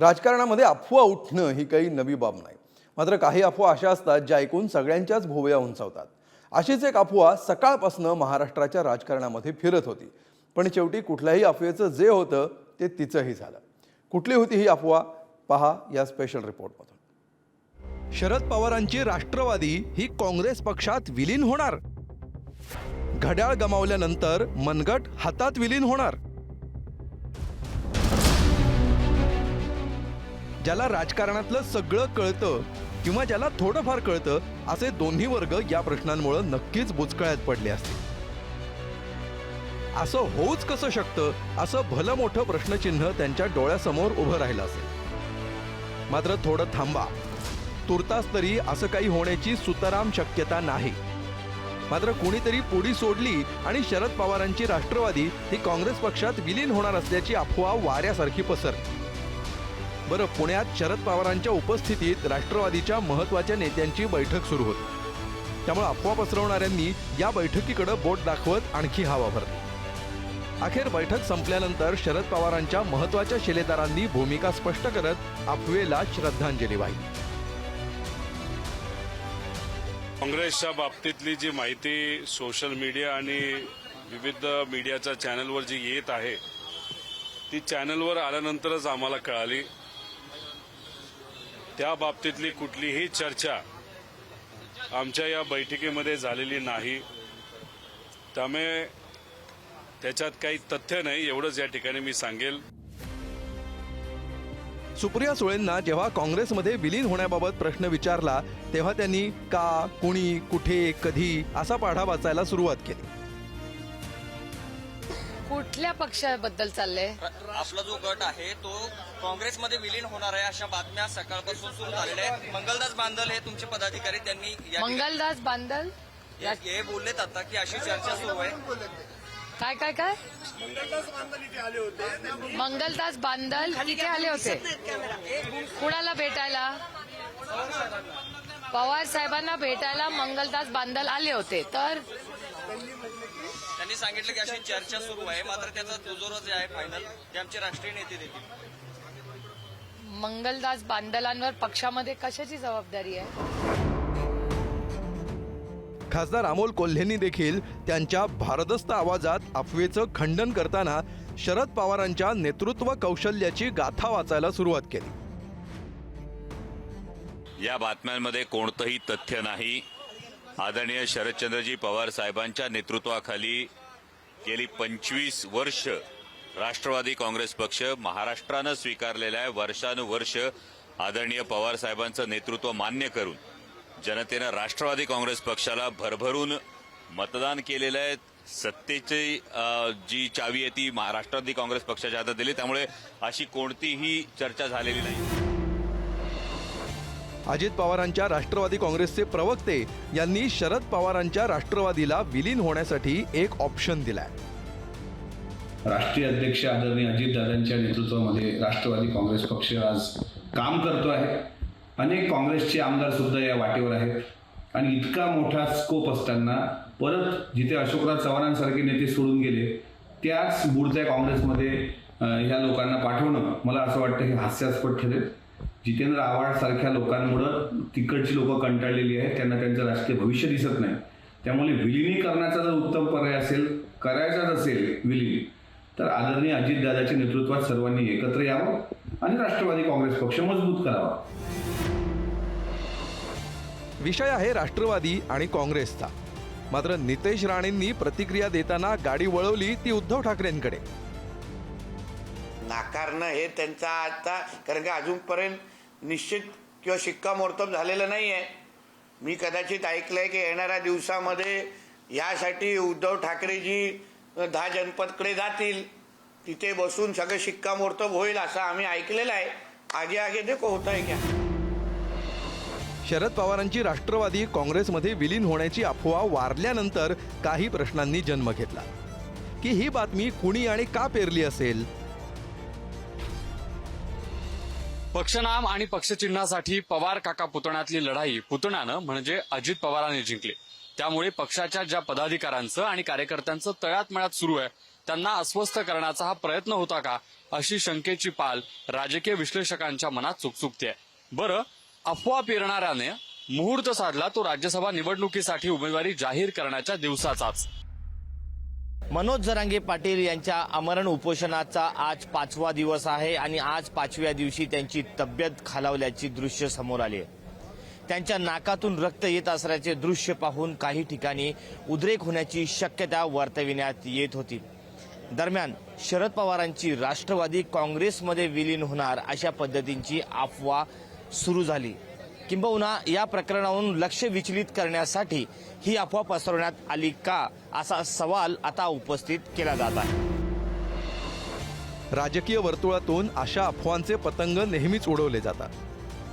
राजकारणामध्ये अफवा उठणं ही काही नवी बाब नाही. मात्र काही अफवा अशा असतात ज्या ऐकून सगळ्यांच्याच भोवया उंचावतात. अशीच एक अफवा सकाळपासनं महाराष्ट्राच्या राजकारणामध्ये फिरत होती. पण शेवटी कुठल्याही अफवेचं जे होतं ते तिचंही झालं. कुठली होती ही अफवा? पहा या स्पेशल रिपोर्टमधून शरद पवारांची राष्ट्रवादी ही काँग्रेस पक्षात विलीन होणार. घड्याळ गमावल्यानंतर मनगट हातात विलीन होणार. ज्याला राजकारणातलं सगळं कळतं किंवा ज्याला थोडंफार कळतं असे दोन्ही वर्ग या प्रश्नांमुळे नक्कीच बुचकळ्यात पडले असतील. असं होऊच कसं शकतं असं भलं मोठं प्रश्नचिन्ह त्यांच्या डोळ्यासमोर उभं राहिलं असेल. मात्र थोडं थांबा. तुर्तास तरी असं काही होण्याची सुतराम शक्यता नाही. मात्र कुणीतरी पुढी सोडली आणि शरद पवारांची राष्ट्रवादी ही काँग्रेस पक्षात विलीन होणार असल्याची अफवा वाऱ्यासारखी पसरली. बरं पुण्यात शरद पवारांच्या उपस्थितीत राष्ट्रवादीच्या महत्त्वाच्या नेत्यांची बैठक सुरू होती. त्यामुळे अफवा पसरवणाऱ्यांनी या बैठकीकडे बोट दाखवत आणखी हवा भरली. अखेर बैठक संपल्यानंतर शरद पवारांच्या महत्त्वाच्या शिलेदारांनी भूमिका स्पष्ट करत अफवेला श्रद्धांजली वाहिली. काँग्रेसच्या बाबतीतली जी माहिती सोशल मीडिया आणि विविध मीडियाच्या चॅनलवर जी येत आहे ती चॅनलवर आल्यानंतरच आम्हाला कळाली. त्या बाबतीतली कुठलीही चर्चा आमच्या या बैठकीमध्ये झालेली नाही. त्यामुळे त्याच्यात काही तथ्य नाही एवढंच या ठिकाणी मी सांगेल. सुप्रिया सुळेंना जेव्हा काँग्रेसमध्ये विलीन होण्याबाबत प्रश्न विचारला तेव्हा त्यांनी का कुणी कुठे कधी असा पाढा वाचायला सुरुवात केली. कुठल्या पक्षाबद्दल चाललंय? आपला जो गट आहे तो काँग्रेसमध्ये विलीन होणार आहे अशा बातम्या सकाळपासून सुरू झालेल्या आहेत. मंगलदास बांदल हे तुमचे पदाधिकारी त्यांनी या मंगलदास बांदल? हे हे बोललेत आता की अशी चर्चा सुरू आहे. काय काय काय? मंगलदास बांदल तिथे आले होते. कुणाला भेटायला? पवार साहेबांना भेटायला मंगलदास बांदल आले होते. तर त्यांनी सांगितलं की अशी चर्चा सुरू आहे. मात्र त्याचा दुजोरा जे आहे फायनल ते आमचे राष्ट्रीय नेते देतील. मंगलदास बांदलांवर पक्षामध्ये कशाची जबाबदारी आहे? खासदार अमोल कोल्हेंनी देखील त्यांच्या भारदस्त आवाजात अफवेचं खंडन करताना शरद पवारांच्या नेतृत्व कौशल्याची गाथा वाचायला सुरुवात केली. या बातम्यांमध्ये कोणतंही तथ्य नाही. आदरणीय शरदचंद्रजी पवार साहेबांच्या नेतृत्वाखाली गेली पंचवीस वर्ष राष्ट्रवादी काँग्रेस पक्ष महाराष्ट्रानं स्वीकारलेलं आहे वर्षानुवर्ष आदरणीय पवार साहेबांचं नेतृत्व मान्य करून. जनतेनं राष्ट्रवादी काँग्रेस पक्षाला भरभरून मतदान केलेलं आहे. सत्तेची जी चावी आहे ती महा- राष्ट्रवादी काँग्रेस पक्षाच्या हातात दिली. त्यामुळे अशी कोणतीही चर्चा झालेली नाही. अजित पवारांच्या राष्ट्रवादी काँग्रेसचे प्रवक्ते यांनी शरद पवारांच्या राष्ट्रवादीला विलीन होण्यासाठी एक ऑप्शन दिलाय. राष्ट्रीय अध्यक्ष आदरणीय अजितदादांच्या नेतृत्वामध्ये राष्ट्रवादी काँग्रेस पक्ष आज काम करतो आहे. अनेक काँग्रेसचे आमदार सुद्धा या वाटेवर आहेत. आणि इतका मोठा स्कोप असताना परत जिथे अशोकराव चव्हाणांसारखे नेते सोडून गेले त्याच बुडत्या काँग्रेसमध्ये ह्या लोकांना पाठवणं मला असं वाटतं हे हास्यास्पद ठरेल. जितेंद्र आव्हाड सारख्या लोकांमुळं तिकडची लोक कंटाळलेली आहेत. त्यांना त्यांचं राजकीय भविष्य दिसत नाही. त्यामुळे विलिनीकरणाचा जर उत्तम पर्याय असेल करायचाच असेल विलीन तर आदरणीय अजितदादाच्या नेतृत्वात सर्वांनी एकत्र यावं आणि राष्ट्रवादी काँग्रेस पक्ष मजबूत करावा. विषय आहे राष्ट्रवादी आणि काँग्रेसचा. मात्र नितेश राणेंनी प्रतिक्रिया देताना गाडी वळवली ती उद्धव ठाकरेंकडे. नाकारणं हे त्यांचा आता कारण का अजूनपर्यंत निश्चित किंवा शिक्कामोर्तब झालेलं नाही आहे मी कदाचित ऐकलंय की येणाऱ्या दिवसामध्ये यासाठी उद्धव ठाकरेजी दहा जनपदकडे जातील. तिथे बसून सगळं शिक्कामोर्तब होईल असं आम्ही ऐकलेलं आहे. आगे आगे देखो होता आहे क्या? शरद पवारांची राष्ट्रवादी काँग्रेसमध्ये विलीन होण्याची अफवा वारल्यानंतर काही प्रश्नांनी जन्म घेतला. की ही बातमी कुणी आणि का पेरली असेल? पक्षनाम आणि पक्षचिन्हासाठी पवार काका पुतण्यातली लढाई पुतण्यानं म्हणजे अजित पवारांनी जिंकली. त्यामुळे पक्षाच्या ज्या पदाधिकाऱ्यांचं आणि कार्यकर्त्यांचं तळ्यात मळ्यात सुरू आहे त्यांना अस्वस्थ करण्याचा हा प्रयत्न होता का अशी शंकेची पाल राजकीय विश्लेषकांच्या मनात चुकचुकते बरं अफवा पेरणाऱ्याने मुहूर्त साधला तो राज्यसभा निवडणुकीसाठी उमेदवारी जाहीर करण्याच्या दिवसाचाच. मनोज जरांगे पाटील यांच्या आमरण उपोषणाचा आज पाचवा दिवस आहे आणि आज पाचव्या दिवशी त्यांची तब्येत खालावल्याची दृश्य समोर आली त्यांच्या नाकातून रक्त येत असल्याचे दृश्य पाहून काही ठिकाणी उद्रेक होण्याची शक्यता वर्तविण्यात येत होती. दरम्यान शरद पवारांची राष्ट्रवादी काँग्रेसमध्ये विलीन होणार अशा पद्धतींची अफवा सुरू झाली. किंबहुना या प्रकरणावरून लक्ष विचलित करण्यासाठी ही अफवा पसरवण्यात आली का असा सवाल आता उपस्थित केला जात आहे. राजकीय वर्तुळातून अशा अफवांचे पतंग नेहमीच उडवले जातात.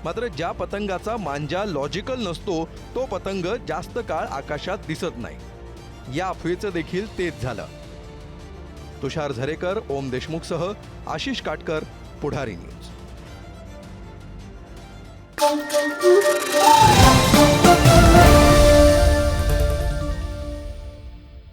मात्र ज्या पतंगाचा मांजा लॉजिकल नसतो तो पतंग जास्त काळ आकाशात दिसत नाही. या अफवेचं देखील तेच झालं. तुषार झरेकर ओम देशमुखसह आशिष काटकर पुढारी न्यूज.